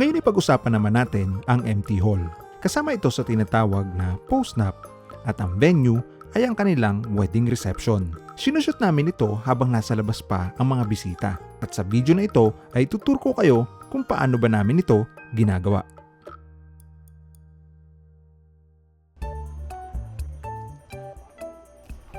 Ngayon ipag-usapan naman natin ang empty hall. Kasama ito sa tinatawag na post-nap at ang venue ay ang kanilang wedding reception. Sinushoot namin ito habang nasa labas pa ang mga bisita. At sa video na ito ay tutur ko kayo kung paano ba namin ito ginagawa.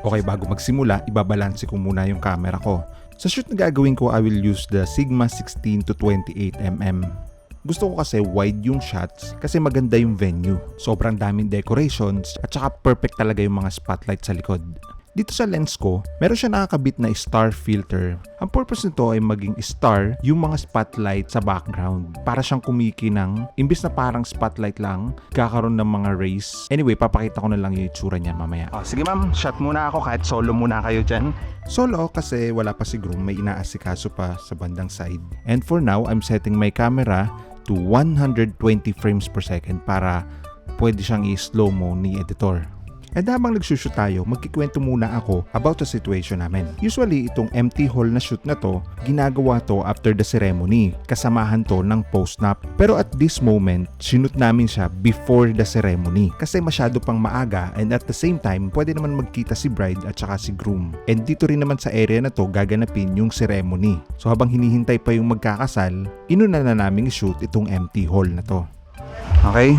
Okay, bago magsimula, ibabalanse ko muna yung camera ko. Sa shoot na gagawin ko, I will use the Sigma 16 to 28mm. Gusto ko kasi wide yung shots kasi maganda yung venue. Sobrang daming decorations at saka perfect talaga yung mga spotlight sa likod. Dito sa lens ko, meron siya nakakabit na star filter. Ang purpose nito ay maging star yung mga spotlight sa background. Para siyang kumikinang, imbis na parang spotlight lang, kakaroon ng mga rays. Anyway, papakita ko na lang yung itsura niya mamaya. Oh, sige ma'am, shot muna ako kahit solo muna kayo dyan. Solo kasi wala pa si Groom, may inaasikaso pa sa bandang side. And for now, I'm setting my camera to 120 frames per second para pwede siyang i-slow-mo ni editor. And habang nagsushoot tayo, magkikwento muna ako about the situation namin. Usually, itong empty hall na shoot na to, ginagawa to after the ceremony. Kasamahan to ng post-nap. Pero at this moment, sinut namin siya before the ceremony. Kasi masyado pang maaga and at the same time, pwede naman magkita si bride at saka si groom. And dito rin naman sa area na to gaganapin yung ceremony. So habang hinihintay pa yung magkakasal, inuna na namin shoot itong empty hall na to. Okay?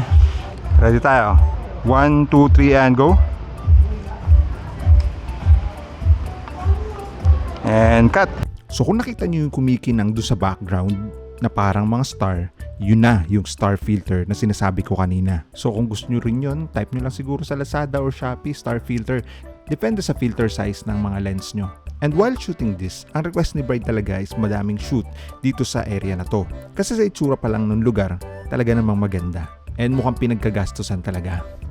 Ready tayo. 1, 2, 3 and go. And cut. So kung nakita nyo yung kumikinang doon sa background na parang mga star, yun na yung star filter na sinasabi ko kanina. So kung gusto nyo rin yun, type nyo lang siguro sa Lazada or Shopee star filter. Depende sa filter size ng mga lens nyo. And while shooting this, ang request ni Bride talaga is madaming shoot dito sa area na to. Kasi sa itsura pa lang ng lugar, talaga namang maganda. And mukhang pinagkagastusan talaga.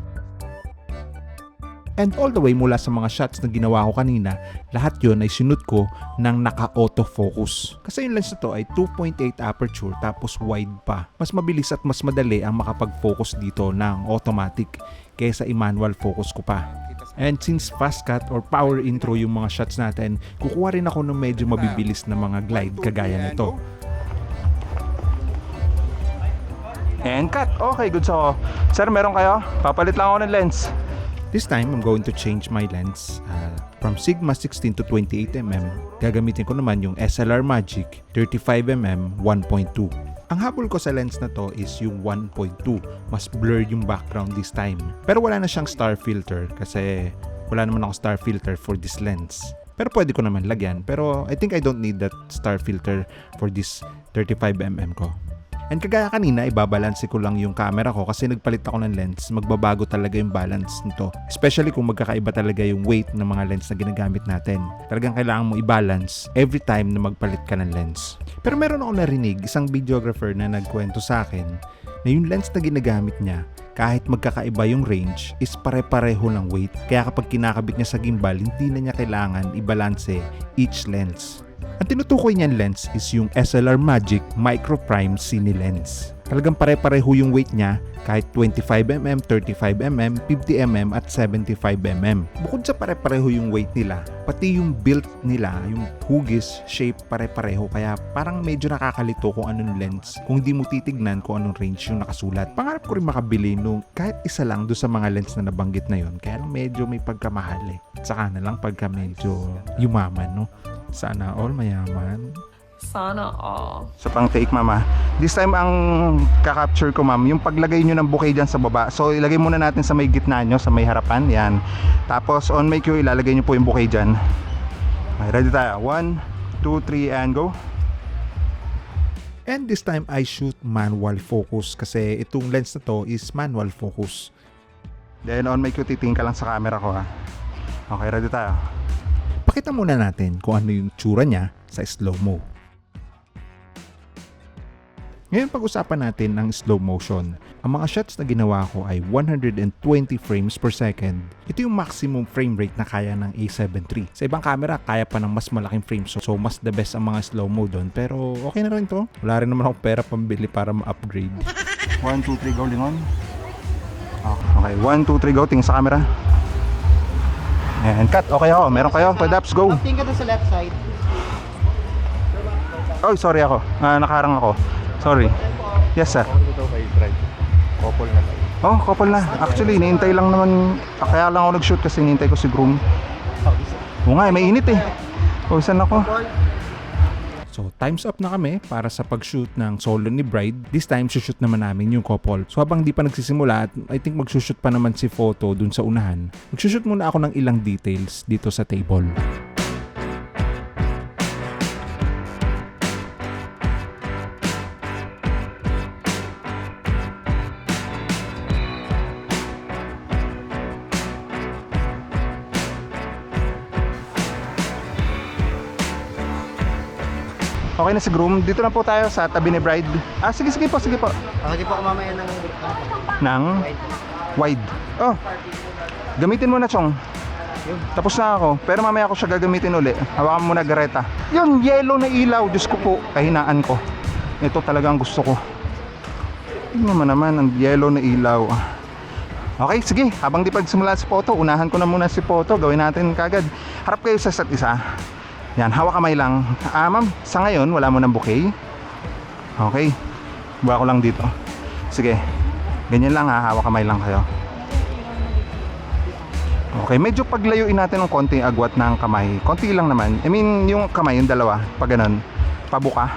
And all the way mula sa mga shots na ginawa ko kanina, lahat yon ay sinut ko ng naka-autofocus. Kasi yung lens na to ay 2.8 aperture tapos wide pa. Mas mabilis at mas madali ang makapag-focus dito ng automatic kaysa i-manual focus ko pa. And since fast cut or power intro yung mga shots natin, kukuha rin ako ng medyo mabibilis na mga glide kagaya nito. And cut. Okay, good so. Sir, meron kayo? Papalit lang ako ng lens. This time, I'm going to change my lens uh, from Sigma 16 to 28mm. Gagamitin ko naman yung SLR Magic 35mm 1.2. Ang habol ko sa lens na to is yung 1.2. Mas blurred yung background this time. Pero wala na siyang star filter kasi wala naman ako star filter for this lens. Pero pwede ko naman lagyan. Pero I think I don't need that star filter for this 35mm ko. And kagaya kanina, ibabalanse ko lang yung camera ko kasi nagpalit ako ng lens. Magbabago talaga yung balance nito. Especially kung magkakaiba talaga yung weight ng mga lens na ginagamit natin. Talagang kailangan mo i-balance every time na magpalit ka ng lens. Pero meron ako narinig, isang videographer na nagkwento sa akin na yung lens na ginagamit niya, kahit magkakaiba yung range, is pare-pareho ng weight. Kaya kapag kinakabit niya sa gimbal, hindi na niya kailangan i-balance each lens. Ang tinutukoy niyan lens is yung SLR Magic Micro Prime Cine Lens. Talagang pare-pareho yung weight niya kahit 25mm, 35mm, 50mm at 75mm. Bukod sa pare-pareho yung weight nila, pati yung build nila, yung hugis, shape, pare-pareho. Kaya parang medyo nakakalito kung anong lens kung di mo titignan kung anong range yung nakasulat. Pangarap ko rin makabili nung kahit isa lang do sa mga lens na nabanggit na yon. Kaya lang medyo may pagkamahal eh. Saka na lang pagka medyo yumaman, no? Sana all mayaman. Sana all. Sa pang take mama. This time ang kakapture ko ma'am, yung paglagay nyo ng bouquet dyan sa baba. So ilagay muna natin sa may gitna nyo, sa may harapan. Yan. Tapos on my cue, ilalagay nyo po yung bouquet dyan. Okay, ready tayo. 1, 2, 3 and go. And this time I shoot manual focus kasi itong lens na to is manual focus. Then on my cue, titingin ka lang sa camera ko ha. Okay, ready tayo. Pakita muna natin kung ano yung tsura niya sa slow-mo. Ngayon pag-usapan natin ang slow motion. Ang mga shots na ginawa ko ay 120 frames per second. Ito yung maximum frame rate na kaya ng A7 III. Sa ibang camera, kaya pa ng mas malaking frame so, so mas the best ang mga slow mo doon. Pero okay na rin to. Wala rin naman akong pera pambili para ma-upgrade. 1, 2, 3, go lingon. Okay, 1, 2, 3, go. Tingin sa camera. And cut. Okay ako. Meron kayo. Pwede ups, go. Tingin ka doon sa left side. Oh, sorry ako. Ah, nakaharang ako. Sorry. Yes, sir. Ito kay Bride. Couple na tayo. Oh, couple na. Actually, hinihintay lang naman. Kaya lang ako nag-shoot kasi hinihintay ko si groom. Oo nga, eh, may init eh. Pawisan ako. So, time's up na kami para sa pag-shoot ng solo ni Bride. This time, shoot naman namin yung couple. So, habang di pa nagsisimula at I think magsushoot pa naman si Photo dun sa unahan, magsushoot muna ako ng ilang details dito sa table. Okay na si groom. Dito na po tayo sa tabi ni bride. Ah, sige, sige po, sige po. Okay po mamaya ng Nang wide. Oh. Gamitin mo na, Chong. Tapos na ako. Pero mamaya ako siya gagamitin uli. Hawakan mo na gareta. Yun, yellow na ilaw. Diyos ko po, kahinaan ko. Ito talaga ang gusto ko. Tingnan mo naman, ang yellow na ilaw. Okay, sige. Habang di pagsimula si Poto, unahan ko na muna si Poto. Gawin natin kagad. Harap kayo sa isa't isa. Yan, hawak kamay lang. Ah, ma'am, sa ngayon, wala mo ng bouquet. Okay. Buha ko lang dito. Sige. Ganyan lang ha, hawak kamay lang kayo. Okay, medyo paglayuin natin ng konti ang agwat ng kamay. Konti lang naman. I mean, yung kamay, yung dalawa, pag ganun, pabuka.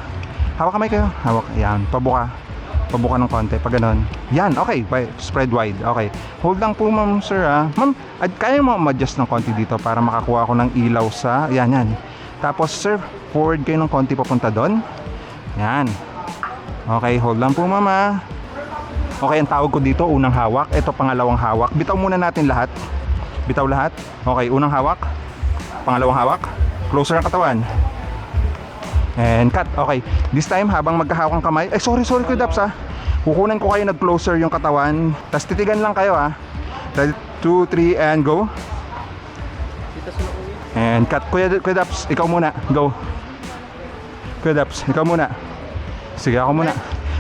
Hawak kamay kayo. Hawak, yan, pabuka. Pabuka ng konti, pag ganun. Yan, okay, spread wide. Okay. Hold lang po, ma'am, sir, ha. Ma'am, kaya mo ma-adjust ng konti dito para makakuha ko ng ilaw sa, yan, yan. Tapos, sir, forward kayo ng konti papunta doon. Yan. Okay, hold lang po, mama. Okay, ang tawag ko dito, unang hawak. Ito, pangalawang hawak. Bitaw muna natin lahat. Bitaw lahat. Okay, unang hawak. Pangalawang hawak. Closer ang katawan. And cut. Okay. This time, habang magkahawak ang kamay. Eh, sorry, sorry, Kuya Daps, ha. Kukunan ko kayo nag-closer yung katawan. Tapos titigan lang kayo. Ready? 2, 3, and go. And cut. Kuya, Kuya Daps, ikaw muna. Go. Kuya Daps, ikaw muna. Sige, ako muna.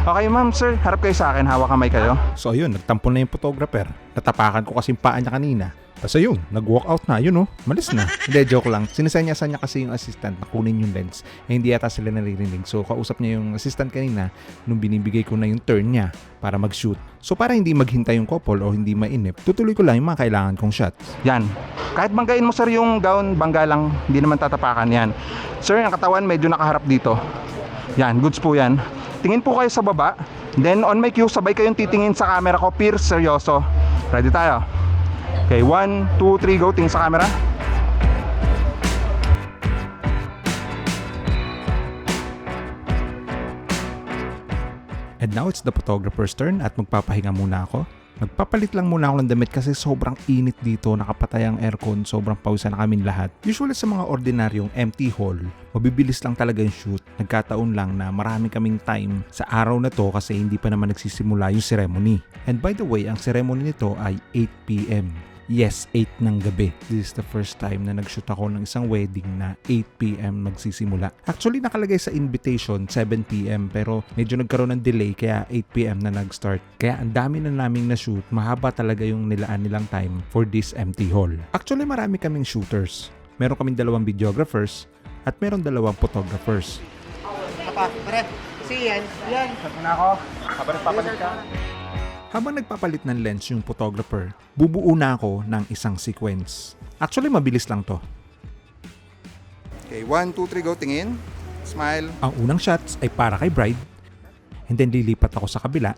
Okay, ma'am, sir. Harap kayo sa akin. Hawak kamay kayo. So ayun, nagtampo na yung photographer. Natapakan ko kasi yung paa niya kanina. Tapos ayun, nag-walk out na, yun oh, malis na. Hindi, joke lang. Sinisenyasan niya kasi yung assistant na kunin yung lens. Eh, hindi yata sila naririnig. So kausap niya yung assistant kanina nung binibigay ko na yung turn niya para mag-shoot. So para hindi maghintay yung couple o hindi mainip, tutuloy ko lang yung mga kailangan kong shots. Yan. Kahit banggain mo sir yung gown, bangga lang. Hindi naman tatapakan yan. Sir, ang katawan medyo nakaharap dito. Yan, goods po yan. Tingin po kayo sa baba. Then on my cue, sabay kayong titingin sa camera ko. Pierce, seryoso. Ready tayo? Okay, 1, 2, 3, go. Tingin sa camera. And now it's the photographer's turn at magpapahinga muna ako. Nagpapalit lang muna ako ng damit kasi sobrang init dito, nakapatay ang aircon, sobrang pausa na kami lahat. Usually sa mga ordinaryong empty hall, mabibilis lang talaga yung shoot. Nagkataon lang na marami kaming time sa araw na to kasi hindi pa naman nagsisimula yung ceremony. And by the way, ang ceremony nito ay 8pm. Yes, 8 ng gabi. This is the first time na nag-shoot ako ng isang wedding na 8pm magsisimula. Actually, nakalagay sa invitation 7pm pero medyo nagkaroon ng delay kaya 8pm na nag-start. Kaya ang dami na naming na-shoot, mahaba talaga yung nilaan nilang time for this empty hall. Actually, marami kaming shooters. Meron kaming dalawang videographers at meron dalawang photographers. Apa, pare. Si yan. Yan. Sabi na ako. Habang papalit ka. Habang nagpapalit ng lens yung photographer, bubuo na ako ng isang sequence. Actually, mabilis lang to. Okay, 1, 2, 3, go. Tingin. Smile. Ang unang shots ay para kay bride, and then lilipat ako sa kabila.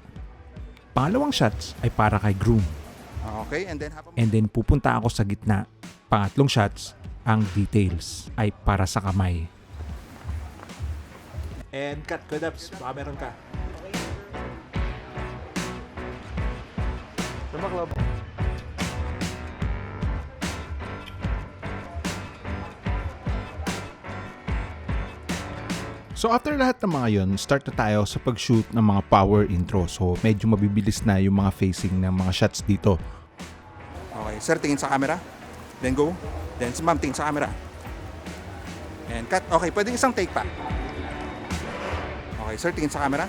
Pangalawang shots ay para kay groom, Okay, and then and then pupunta ako sa gitna. Pangatlong shots, ang details ay para sa kamay. And cut, Kudaps, baka meron ka. Sumaklab. So after lahat ng mga yon, start na tayo sa pag-shoot ng mga power intro. So medyo mabibilis na yung mga facing ng mga shots dito. Okay, sir, tingin sa camera. Then go. Then si ma'am, tingin sa camera. And cut. Okay, pwede isang take pa. Okay, sir, tingin sa camera.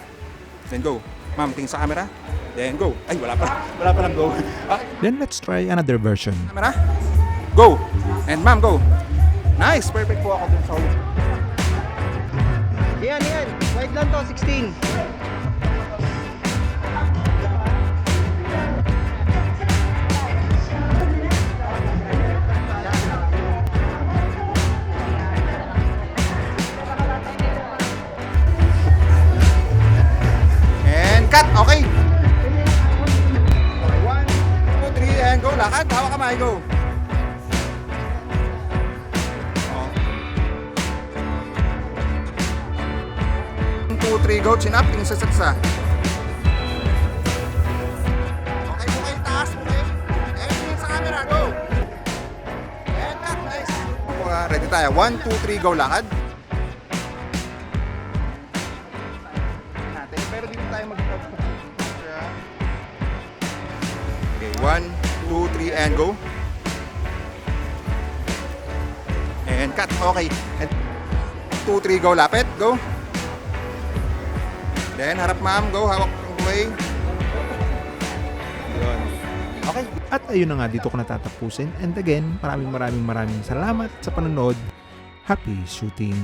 Then go. Ma'am, tingin sa camera. Then go. Ay, wala pa. Wala pa lang go. Ah, Then let's try another version. camera. Go. And ma'am, go. Nice. Perfect po ako dun sa ulit. Yan, yan. Wide lang to, 16. 2, 3, go. Chin up, tingin sa. Okay po taas po kayo. And tingin sa camera, go. And up, nice. Uh, ready tayo. 1, 2, 3, go. Lakad. Pero dito tayo mag- Okay, 1, 2, 3, and go. And cut. Okay. And 2, 3, go. Lapit. Go. Then, harap ma'am, go, hawak ang buhay. Yun. Okay, At ayun na nga dito ko natatapusin. And again, maraming maraming maraming salamat sa panonood. Happy shooting!